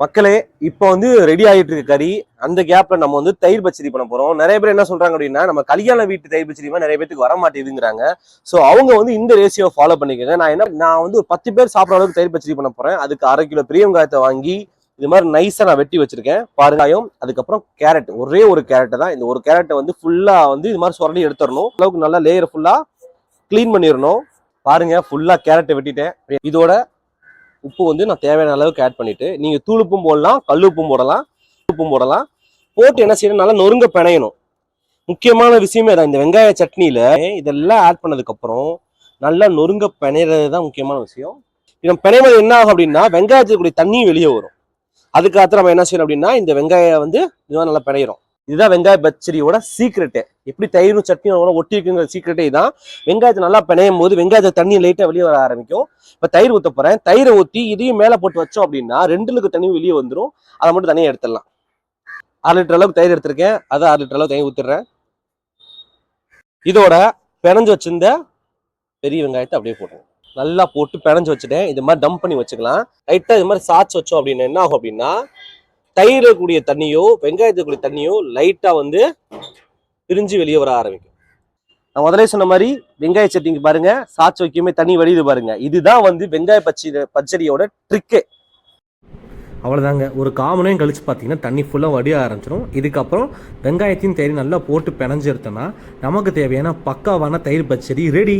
மக்களே இப்போ வந்து ரெடி ஆகிட்டு இருக்கு கறி. அந்த கேப்ல நம்ம வந்து தயிர் பச்சடி பண்ண போறோம். நிறைய பேர் என்ன சொல்றாங்க அப்படின்னா நம்ம கல்யாண வீட்டு தயிர் பச்சடி நிறைய பேருக்கு வர மாட்டேங்குதுங்கிறாங்க ஸோ அவங்க வந்து இந்த ரேஷியோ ஃபாலோ பண்ணிக்கோங்க. நான் என்ன நான் வந்து ஒரு பத்து பேர் சாப்பிட்ற அளவுக்கு தயிர் பச்சடி பண்ண போறேன். அதுக்கு அரை கிலோ பெரியவங்காயத்தை வாங்கி இது மாதிரி நைஸா நான் வெட்டி வச்சிருக்கேன். பாருங்காயம் அதுக்கப்புறம் கேரட் ஒரே ஒரு கேரட்டை தான். இந்த ஒரு கேரட்டை வந்து ஃபுல்லா வந்து இது மாதிரி சுரண்டி எடுத்துடணும். அளவுக்கு நல்லா லேயர் ஃபுல்லா க்ளீன் பண்ணிடணும். பாருங்க ஃபுல்லா கேரட்டை வெட்டிட்டேன். இதோட உப்பு வந்து நான் தேவையான அளவுக்கு ஆட் பண்ணிவிட்டு நீங்கள் தூள் தூளுப்பும் போடலாம் கல்லுப்பும் போடலாம் உப்பும் போடலாம். போட்டு என்ன செய்யணும்? நல்லா நொறுங்க பிணையணும். முக்கியமான விஷயமே தான் இந்த வெங்காய சட்னியில் இதெல்லாம் ஆட் பண்ணதுக்கப்புறம் நல்லா நொறுங்க பிணையிறது தான் முக்கியமான விஷயம். இது நம்ம பிணைவது என்ன ஆகும் அப்படின்னா வெங்காயத்துக்குரிய தண்ணியும் வெளியே வரும். அதுக்காக நம்ம என்ன செய்யணும் அப்படின்னா இந்த வெங்காயம் வந்து இதுதான் நல்லா பிணையிறோம் இதுதான் வெங்காய பச்சடியோட சீக்ரெட்டு எப்படி தயிரும் சட்னியும் ஒட்டி இருக்குங்கிற சீக்ரெட்டே இதான். வெங்காயத்தை நல்லா பிணையும் போது வெங்காயத்தை தண்ணி லைட்டாக வெளியே வர ஆரம்பிக்கும். இப்போ தயிர் ஊற்ற போகிறேன் தயிரை ஊற்றி இதையும் மேலே போட்டு வச்சோம் அப்படின்னா ரெண்டுலுக்கு லிட்டர் தண்ணி வெளியே வந்துடும் அதை மட்டும் தனியாக எடுத்துடலாம். அரை லிட்டர் அளவுக்கு தயிர் எடுத்திருக்கேன். அதை அரை லிட்டர் அளவுக்கு தயிர் ஊற்றிடுறேன் இதோட பிணைஞ்சு வச்சிருந்த பெரிய வெங்காயத்தை அப்படியே போட்டுருங்க நல்லா போட்டு பிணைஞ்சு வச்சுட்டேன். இது மாதிரி டம்ப் பண்ணி வச்சுக்கலாம். லைட்டாக இது மாதிரி சாச்சு வச்சோம் அப்படின்னா என்ன ஆகும் அப்படின்னா தயிரில் கூடிய தண்ணியோ வெங்காயத்துக்கு கூடிய தண்ணியோ லைட்டாக வந்து பிரிஞ்சு வெளியே வர ஆரம்பிக்கும். நான் முதலே சொன்ன மாதிரி வெங்காய சட்னிக்கு பாருங்க சாச்சு வைக்குமே தண்ணி வடியுது பாருங்க. இதுதான் வந்து வெங்காய பச்சடி பச்சடியோட ட்ரிக்கு அவ்வளோதாங்க ஒரு காமனையும் கழித்து பார்த்தீங்கன்னா தண்ணி ஃபுல்லாக வடிய ஆரம்பிச்சிடும் இதுக்கப்புறம் வெங்காயத்தையும் தயிர் நல்லா போட்டு பிணைஞ்சு எடுத்தோன்னா நமக்கு தேவையான பக்காவான தயிர் பச்சடி ரெடி